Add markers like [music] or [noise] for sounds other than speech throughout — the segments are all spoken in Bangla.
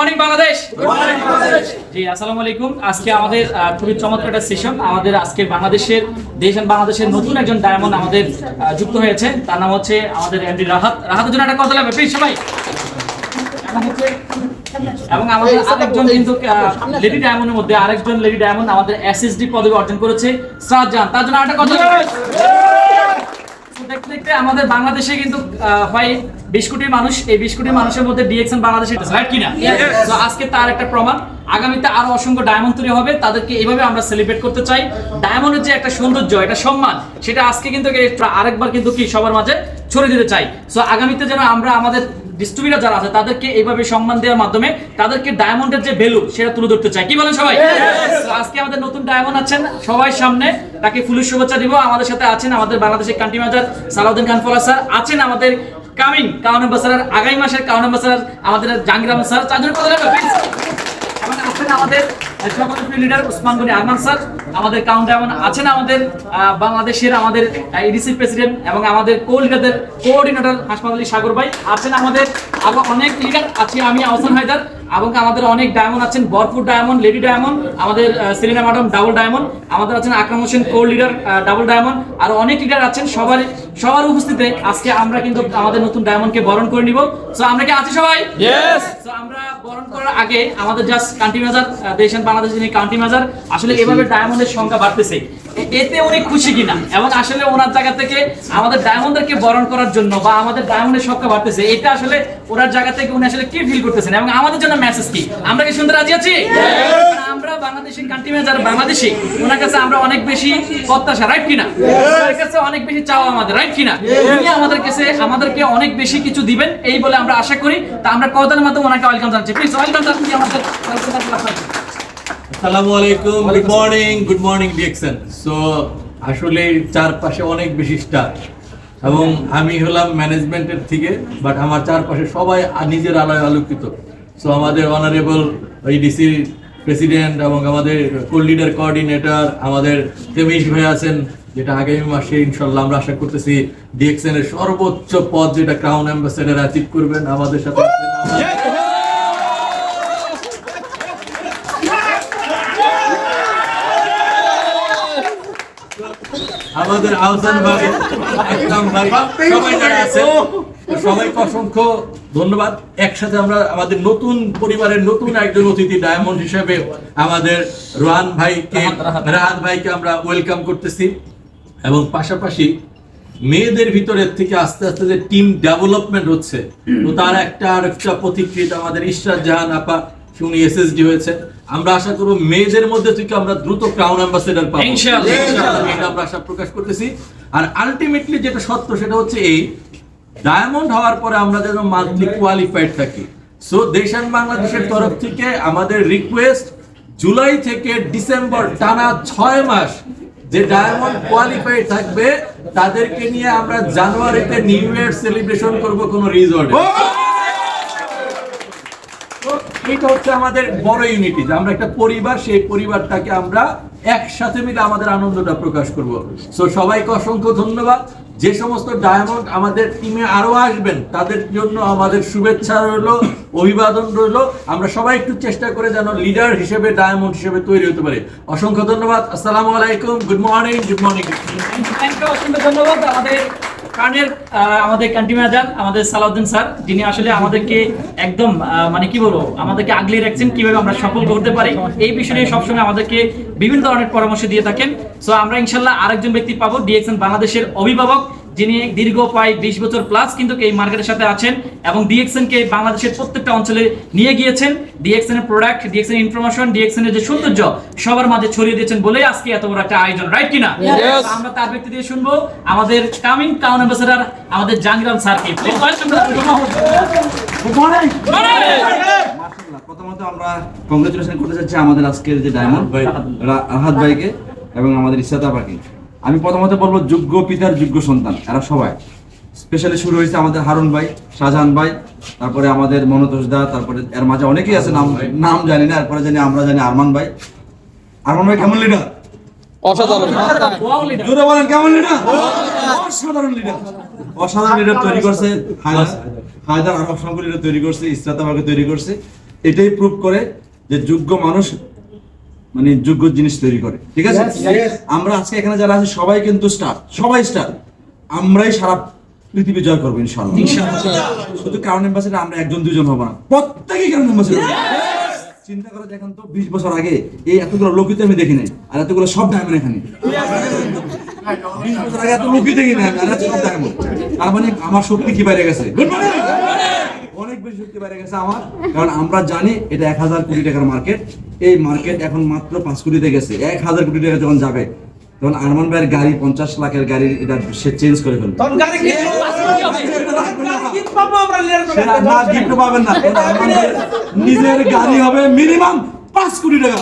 মর্নিং বাংলাদেশ। জি আসসালামু আলাইকুম। আজকে আমাদের খুবই চমৎকার একটা সেশন আমাদের আজকে বাংলাদেশের দেশ বাংলাদেশের নতুন একজন ডায়মন্ড আমাদের যুক্ত হয়েছে। তার নাম হচ্ছে আমাদের এমডি রাহাত। রাহাতের জন্য একটা কথা লাগবে প্লিজ সবাই। এবং আমাদের আরেকজন কিন্তু লেডি ডায়মন্ডের মধ্যে আরেকজন লেডি ডায়মন্ড আমাদের এসএসডি পদবি অর্জন করেছে সাজ্জান তার জন্য একটা কথা দেখতে দেখতে আমাদের বাংলাদেশে কিন্তু প্রায় বিশ কোটি মানুষ এই বিশ কোটি মানুষের মধ্যে ডিএক্সএন বাংলাদেশে রাইট কিনা? তো আজকে তার একটা প্রমাণ। আগামীতে আরও অসংখ্য ডায়মন্ড তৈরি হবে তাদেরকে এইভাবে আমরা সেলিব্রেট করতে চাই। ডায়মন্ডের যে একটা সৌন্দর্য একটা সম্মান। সেটা আজকে কিন্তু আরেকবার কিন্তু কি সবার মাঝে ছড়িয়ে দিতে চাই। সো আগামীতে যেন আমরা আমাদের ডিস্ট্রিবিউটার যারা আছে তাদেরকে এইভাবে সম্মান দেওয়ার মাধ্যমে তাদেরকে ডায়মন্ডের যে ভ্যালু সেটা তুলে ধরতে চাই। কি বলেন সবাই? আজকে আমাদের নতুন ডায়মন্ড আছেন সবাই সামনে তাকে ফুলের শুভেচ্ছা দিব। আমাদের সাথে আছেন আমাদের বাংলাদেশের কান্ট্রি ম্যানেজার সালাউদ্দিন খান ফলা স্যার আছেন আমাদের কামিং কাউন অ্যাম্বাসাডার আগামী মাসের, কাউন অ্যাম্বাসাডার আমাদের জাহাঙ্গীর আহমদ স্যার। চারজন কথা আমাদের সকল লিডার উসমান গনি আহমান স্যার। আমাদের কাউন্টার এমন আছেন আমাদের বাংলাদেশের আমাদের ইডিসি প্রেসিডেন্ট এবং আমাদের কো লিডারদের কোঅর্ডিনেটর হাসপাতাল সাগর ভাই আছেন আমাদের আরও অনেক লিডার আছে আমি আহসান হায়দার এবং আমাদের অনেক ডায়মন্ড আছেন বরপুর ডায়মন্ড লেডি ডায়মন্ড আমাদের সেলিনা ম্যাডাম ডাবল ডায়মন্ড আমাদের আছেন Akram Hossain co leader double diamond আর অনেক লিডার আছেন সবার সবার উপস্থিতিতে আজকে আমরা কিন্তু আমাদের নতুন ডায়মন্ডকে বরণ করে নিব। সো আমরা কি আছি সবাই? তো আমরা বরণ করার আগে আমাদের জাস্ট কান্ট্রি মেজার দেশ and বাংলাদেশ যিনি কান্ট্রি মেজার আসলে এভাবে ডায়মন্ডের সংখ্যা বাড়তেছে। এতে উনি খুশি কিনা? এবং আসলে ওনার জায়গা থেকে আমাদের ডায়মন্ডদেরকে বরণ করার জন্য বা আমাদের ডায়মন্ডের সংখ্যা বাড়তেছে এটা আসলে ওনার জায়গা থেকে উনি আসলে কি ফিল করতেছেন? এবং আমাদের জন্য মেসেজ কি? আমরা কি শুনতে রাজি আছি? আমরা বাংলাদেশি কান্ট্রি মেজার বাংলাদেশি। ওনার কাছে আমরা অনেক বেশি প্রত্যাশা রাইট কিনা? ওনার কাছে অনেক বেশি চাওয়া আমাদের রাইট কিনা? উনি আমাদের কাছে আমাদেরকে অনেক বেশি কিছু দিবেন এই বলে আমরা আশা করি। তা আমরা কদার মাধ্যমে ওনাকে ওয়েলকাম জানাচ্ছি? প্লিজ ওয়েলকাম জানাচ্ছি আমাদের আসসালামু আলাইকুম good morning good morning DXN so আসলে চারপাশে অনেক বেশি স্টার এবং আমি হলাম ম্যানেজমেন্টের থেকে বাট আমার চারপাশে সবাই নিজের আলোয় আলোকিত। সো আমাদের অনারেবল ডিসি প্রেসিডেন্ট এবং আমাদের কোল লিডার কোঅর্ডিনেটর আমাদের তেমিশ ভাই আছেন যেটা আগামী মাসে ইনশাল্লাহ আমরা আশা করতেছি ডিএক্সএন এর সর্বোচ্চ পদ যেটা ক্রাউন অ্যাম্বাসেডার অ্যাচিভ করবেন আমাদের সাথে আছেন আমাদের- আহসান ভাই একদম ভাই, সবাই যারা আছে সবাইকে অসংখ্য ধন্যবাদ। একসাথে আমরা আমাদের নতুন পরিবারের নতুন একজন অতিথি, ডায়মন্ড হিসেবে আমাদের রোহান ভাইকে, রাহাত ভাইকে আমরা ওয়েলকাম করতেছি। এবং পাশাপাশি মেয়েদের ভিতরের থেকে আস্তে আস্তে যে টিম ডেভেলপমেন্ট হচ্ছে, তো তার একটা আর একটা প্রতিক্রিয়া আমাদের ইশরাত জাহান আপা উনি এসএসডি হয়েছে আমরা আশা করব মেয়েদের মধ্যে থেকে আমরা দ্রুত ক্রাউন অ্যাম্বাসেডর পাবো। এটা আমরা আশা প্রকাশ করতেছি। আর আলটিমেটলি যেটা সত্য সেটা হচ্ছে এই ডায়মন্ড হওয়ার পরে আমরা যেন মান্থলি কোয়ালিফাইড থাকি। সো দেশান বাংলাদেশের তরফ থেকে আমাদের রিকোয়েস্ট জুলাই থেকে ডিসেম্বর টানা ছয় মাস যে ডায়মন্ড কোয়ালিফাইড থাকবে তাদেরকে নিয়ে আমরা জানুয়ারিতে নিউ ইয়ার সেলিব্রেশন করব কোনো রিজর্টে এটা হচ্ছে আমাদের বড় ইউনিটি যে আমরা একটা পরিবার, সেই পরিবারটাকে আমরা একসাথে মিলে আমাদের আনন্দটা প্রকাশ করব। সো সবাইকে অসংখ্য ধন্যবাদ। যে সমস্ত ডায়মন্ড আমাদের টিমে আরও আসবেন, তাদের জন্য আমাদের শুভেচ্ছা রইল, অভিবাদন রইল। আমরা সবাই একটু চেষ্টা করে যেন লিডার হিসেবে ডায়মন্ড হিসেবে তৈরি হতে পারে। অসংখ্য ধন্যবাদ। আসসালামু আলাইকুম। গুড মর্নিং গুড মর্নিং অসংখ্য ধন্যবাদ। আমাদের কার্নের আমাদের কান্ট্রি ম্যানেজার আমাদের সালাউদ্দিন স্যার, যিনি আসলে আমাদেরকে একদম মানে কি বলব, আমাদেরকে আগলে রাখছেন কীভাবে আমরা সফল করতে পারি, এই বিষয় নিয়ে সবসময় আমাদেরকে বিভিন্ন ধরনের পরামর্শ দিয়ে থাকেন। সো আমরা ইনশাল্লাহ আরেকজন ব্যক্তি পাবো ডিএক্সএন বাংলাদেশের অভিভাবক। যিনি দীর্ঘ প্রায় বিশ বছর প্লাস কিন্তু এই মার্কেটের সাথে আছেন এবং ডিএক্সএন কে বাংলাদেশের প্রত্যেকটা অঞ্চলে নিয়ে গিয়েছেন। ডিএক্সএন এর প্রোডাক্ট ডিএক্সএন ইনফরমেশন ডিএক্সএন এর যে সৌন্দর্য সবার মাঝে ছড়িয়ে দিয়েছেন বলেই আজকে এত বড় একটা আয়োজন রাইট কিনা? আমরা তার ব্যক্তি দিয়ে শুনব আমাদের কামিং টাউন অ্যাম্বাসেডার আমাদের জাহাঙ্গীরাম স্যারকে প্রথমত আমরা কংগ্রেচুলেশন করতে চাচ্ছি আমাদের আজকের যে ডায়মন্ড ভাই। রাহাত ভাইকে এবং আমাদের ইসাত আপাকে। আমি প্রথমত বলব যোগ্য পিতার যোগ্য সন্তান এরা সবাই। স্পেশালি শুরু হয়েছে আমাদের হারুন ভাই শাহজাহান ভাই তারপরে আমাদের মনোতোষ দা তারপরে এর মাঝে অনেকেই আছে নাম নাম জানি না এরপরে জানি আমরা জানি আরমান ভাই। আরমান ভাই কেমন লিডার. জোরে বলেন কেমন লিডার অসাধারণ লিডার অসাধারণ লিডার তৈরি করছে হায়দার হায়দার আর অসংখ্য লিডার তৈরি করছে ইসরাত আমাকে তৈরি করছে। এটাই প্রুভ করে যে যোগ্য মানুষ মানে যোগ্য জিনিস তৈরি করে। ঠিক আছে? আমরা আজকে এখানে যারা আছে সবাই কিন্তু স্টার সবাই স্টার আমরাই সারা পৃথিবী জয় করব ইনশাল্লাহ শুধু কারণ এম্বাসিডার আমরা একজন দুজন হব না। প্রত্যেকেই কারণ এম্বাসিডার চিন্তা করে দেখেন তো বিশ বছর আগে এই এতগুলো লোকই তো আমি দেখি নাই আর এতগুলো সব ডায়মন্ড এখানে। বিশ বছর আগে এত লোকই দেখি নাই আর এত সব ডায়মন্ড তার মানে আমার শক্তি কি বাইরে গেছে! অনেক বেশি শক্তি বেড়ে গেছে আমার। কারণ আমরা জানি এটা এক হাজার কোটি টাকার মার্কেট এই মার্কেট এখন মাত্র পাঁচ কোটিতে গেছে। এক হাজার কোটি টাকা যখন যাবে তখন আরমান ভাইয়ের গাড়ি পঞ্চাশ লাখের গাড়ি এটা সে চেঞ্জ করে ফেলবে। তখন গাড়ি গিফট পাবেন না। নিজের গাড়ি হবে মিনিমাম পাঁচ কোটি টাকা।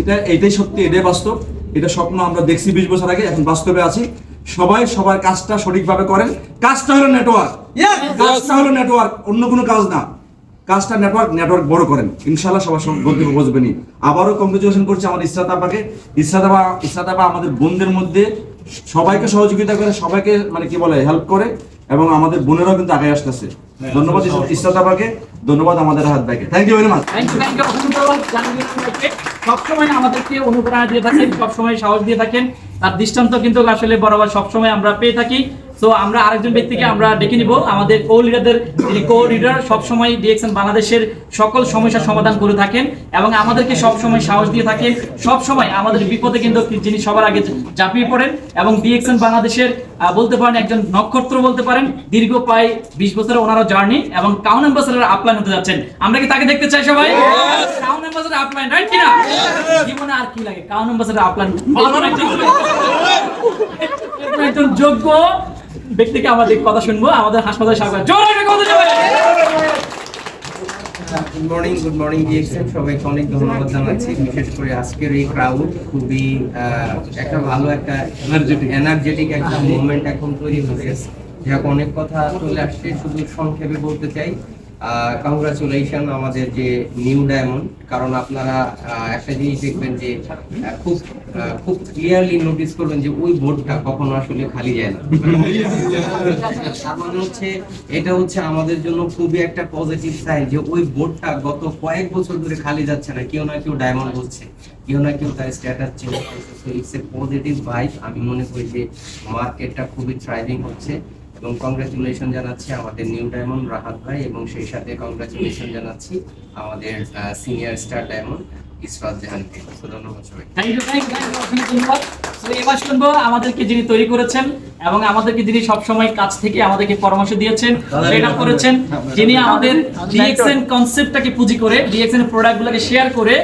এটা এটাই সত্যি এটাই বাস্তব। এটা স্বপ্ন আমরা দেখছি বিশ বছর আগে এখন বাস্তবে আছি। সবাই সবার কাজটা সঠিকভাবে করেন। কাজটা হলো নেটওয়ার্ক কাজটা হলো নেটওয়ার্ক অন্য কোনো কাজ না। কাজটা নেটওয়ার্ক নেটওয়ার্ক বড় করেন। ইনশাল্লাহ সবার সঙ্গে গন্তব্য বসবেনি আবারও কংগ্রেচুলেশন করছি আমার ইসরাত আপাকে ইসরাত আপা ইসরাত আপা আমাদের বন্ধের মধ্যে সবাইকে সহযোগিতা করে সবাইকে মানে কি বলে হেল্প করে। এবং আমাদের বোনেরাও কিন্তু আগে আসতেছে। ধন্যবাদ ইসরাত আপাকে ধন্যবাদ আমাদের হাত ভাইকে। থ্যাংক ইউ ভেরি মাচ ভাইকে। সবসময় আমাদেরকে অনুপ্রেরণা দিয়ে থাকেন সবসময় সাহস দিয়ে থাকেন। তার দৃষ্টান্ত কিন্তু আসলে বরাবর সবসময় আমরা পেয়ে থাকি। তো আমরা আরেকজন ব্যক্তিকে আমরা ডেকে নিব। আমাদের কো লিডারদের যিনি কো লিডার সবসময় ডিএক্সএন বাংলাদেশের সকল সমস্যার সমাধান করে থাকেন এবং আমাদেরকে সবসময় সাহস দিয়ে থাকেন। সবসময় আমাদের বিপদে কিন্তু যিনি সবার আগে ঝাঁপিয়ে পড়েন এবং ডিএক্সএন বাংলাদেশের বলতে পারেন একজন নক্ষত্র বলতে পারেন দীর্ঘ প্রায় বিশ বছরের জার্নি এবং কাউন অ্যাম্বাসেডার আপলাইন হতে যাচ্ছেন। আমরা কি তাকে দেখতে চাই সবাই? কাউন অ্যাম্বাসেডার আপলাইন রাইট কিনা? জীবনে আর কি লাগে? কাউন অ্যাম্বাসেডার আপলাইন একজন যোগ্য ব্যক্তিকে আমাদের কথা শুনব, আমাদের হাসপাতালে স্বাগত। জোরে কথা গুড মর্নিং গুড মর্নিং সবাইকে অনেক ধন্যবাদ জানাচ্ছি। বিশেষ করে আজকের এই ক্রাউড খুবই একটা ভালো, একটা এনার্জেটিক একটা মুভমেন্ট এখন তৈরি হয়েছে যাক, অনেক কথা চলে আসছে, শুধু সংক্ষেপে বলতে চাই। কংগ্রাচুলেশন আমাদের যে নিউ ডায়মন্ড কারণ আপনারা একটা জিনিস দেখবেন যে খুব খুব ক্লিয়ারলি নোটিস করবেন যে ওই বোর্ডটা কখনো আসলে খালি যায় না। মানে হচ্ছে, এটা হচ্ছে আমাদের জন্য খুবই একটা পজিটিভ সাইন যে ওই বোর্ডটা গত কয়েক বছর ধরে খালি যাচ্ছে না। কেউ না কেউ ডায়মন্ড হচ্ছে কেউ না কেউ তার স্ট্যাটাস চেঞ্জ করছে। So it's a positive vibe আমি মনে করি যে মার্কেটটা খুবই থ্রাইভিং হচ্ছে। এবং কংগ্রাচুলেশন জানাচ্ছি আমাদের নিউ ডায়মন্ড রাহাত ভাই এবং সেই সাথে কংগ্রাচুলেশন জানাচ্ছি আমাদের সিনিয়র স্টার ডায়মন্ড ইসরাত জাহানকে। ধন্যবাদ সবাই থ্যাংক ইউ থ্যাংক ইউ ধন্যবাদ। এবার শুনব আমাদেরকে যিনি তৈরি করেছেন এবং আমাদেরকে যিনি সবসময় কাছ থেকে আমাদেরকে পরামর্শ দিয়েছেন করেছেন যিনি আমাদের ডিএক্সএন কনসেপ্টটাকে পুঁজি করে ডিএক্সএন প্রোডাক্টগুলোকে শেয়ার করে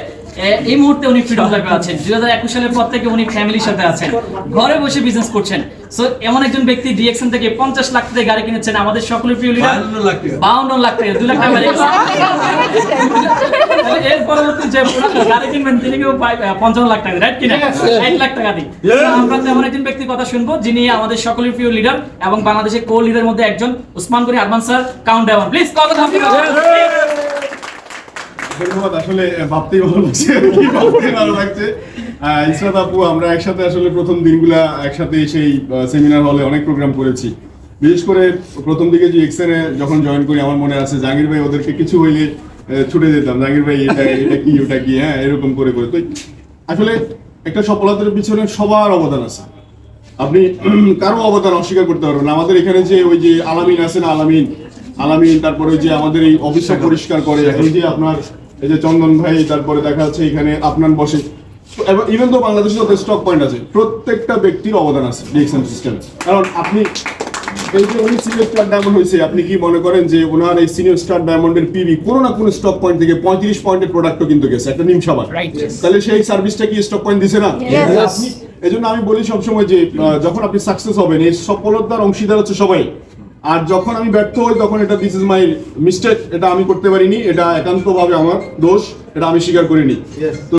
এই মুহূর্তে উনি ফ্রিডম লাইফে আছেন। দুই হাজার একুশ সালের পর থেকে উনি ফ্যামিলির সাথে আছেন। ঘরে বসে বিজনেস করছেন। সো এমন একজন ব্যক্তি ডিএক্সএন থেকে পঞ্চাশ লাখ টাকা গাড়ি কিনেছেন। আমাদের সকলের প্রিয় লিডার 52 লাখ টাকা। বাউন্ন লাখ টাকা দুই লাখ টাকা এর পরবর্তী যে গাড়ি কিনবেন তিনি কেউ পঞ্চান্ন লাখ টাকা রাইট কিনা? ষাট লাখ টাকা দিই আমরা তেমন একজন ব্যক্তির কথা শুনব যিনি আমাদের সকলের প্রিয় লিডার এবং বাংলাদেশের কো লিডার মধ্যে একজন Usman Gani Arman sir count down please কথা ধন্যবাদ, আসলে ভাবতেই ভালো লাগছে ভাবতেই ভালো লাগছে। ইসরাত আপু, আমরা একসাথে আসলে প্রথম দিনগুলা একসাথে সেই সেমিনার হলে অনেক প্রোগ্রাম করেছি। বিশেষ করে প্রথম দিকে যে যখন জয়েন করি, আমার মনে আছে জাহাঙ্গীর ভাই ওদেরকে কিছু হইলে ছুটে যেতাম। জাহাঙ্গীর ভাই, এটা এটা কি, ওটা কি? হ্যাঁ এরকম করে করে। তো আসলে একটা সফলতার পিছনে সবার অবদান আছে। আপনি [clears throat] কারও অবদান অস্বীকার করতে পারবেন আমাদের এখানে যে ওই যে আলামিন আছে না, আলামিন আলামিন, তারপরে যে আমাদের এই অফিসটা পরিষ্কার করে এই যে আপনার এই যে চন্দন ভাই তারপরে দেখা যাচ্ছে এখানে আপনার বসে ইভেন তো বাংলাদেশে যত স্টক পয়েন্ট আছে প্রত্যেকটা ব্যক্তির অবদান আছে ডিএক্সএম সিস্টেমে কারণ আপনি এই যে উনি সিনিয়র স্টার ডায়মন্ড হয়েছে আপনি কি মনে করেন যে ওনার এই সিনিয়র স্টার ডায়মন্ডের পিবি কোনো না কোনো স্টক পয়েন্ট থেকে পঁয়ত্রিশ পয়েন্টের প্রোডাক্টও কিন্তু গেছে একটা তাহলে সেই সার্ভিসটা কি স্টক পয়েন্ট দিছে না? আপনি এই জন্য আমি বলি সবসময় যে যখন আপনি সাকসেস হবেন এই সফলতার অংশীদার হচ্ছে সবাই। আর যখন আমি ব্যর্থ হই তখন এটা দিস ইজ মাই মিস্টেক এটা আমি করতে পারিনি এটা একান্তভাবে আমার দোষ এটা আমি স্বীকার করিনি। তো